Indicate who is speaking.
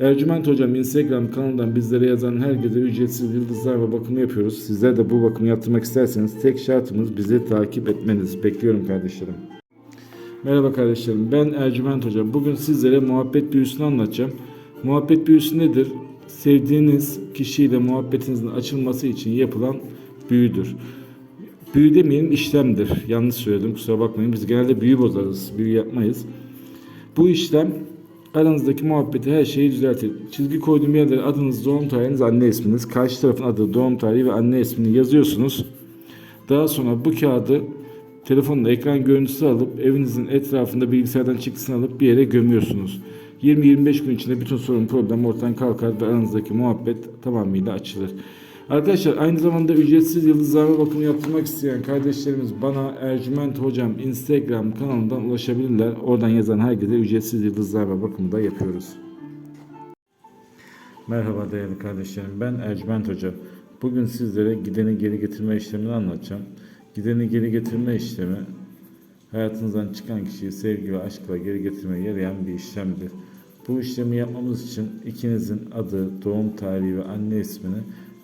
Speaker 1: Ercüment Hocam Instagram kanalından bizlere yazan herkese ücretsiz yıldızlar ve bakımı yapıyoruz. Sizler de bu bakımı yaptırmak isterseniz tek şartımız bizi takip etmeniz. Bekliyorum kardeşlerim. Merhaba kardeşlerim ben Ercüment Hocam. Bugün sizlere muhabbet büyüsünü anlatacağım. Muhabbet büyüsü nedir? Sevdiğiniz kişiyle muhabbetinizin açılması için yapılan büyüdür. Büyü demeyelim işlemdir. Yanlış söyledim kusura bakmayın. Biz genelde büyü bozarız. Büyü yapmayız. Bu işlem aranızdaki muhabbeti her şeyi düzeltir. Çizgi koyduğum yerlere adınız, doğum tarihiniz, anne isminiz, karşı tarafın adı, doğum tarihi ve anne ismini yazıyorsunuz. Daha sonra bu kağıdı telefonla ekran görüntüsü alıp evinizin etrafında bilgisayardan çıktısını alıp bir yere gömüyorsunuz. 20-25 gün içinde bütün sorun problem ortadan kalkar ve aranızdaki muhabbet tamamıyla açılır. Arkadaşlar aynı zamanda ücretsiz yıldızlarma bakımı yaptırmak isteyen kardeşlerimiz bana Ercüment Hocam Instagram kanalından ulaşabilirler. Oradan yazan herkese ücretsiz yıldızlarma bakımı da yapıyoruz. Merhaba değerli kardeşlerim. Ben Ercüment Hoca. Bugün sizlere gideni geri getirme işlemini anlatacağım. Gideni geri getirme işlemi hayatınızdan çıkan kişiyi sevgi ve aşkla geri getirmeye yarayan bir işlemdir. Bu işlemi yapmamız için ikinizin adı, doğum tarihi ve anne ismini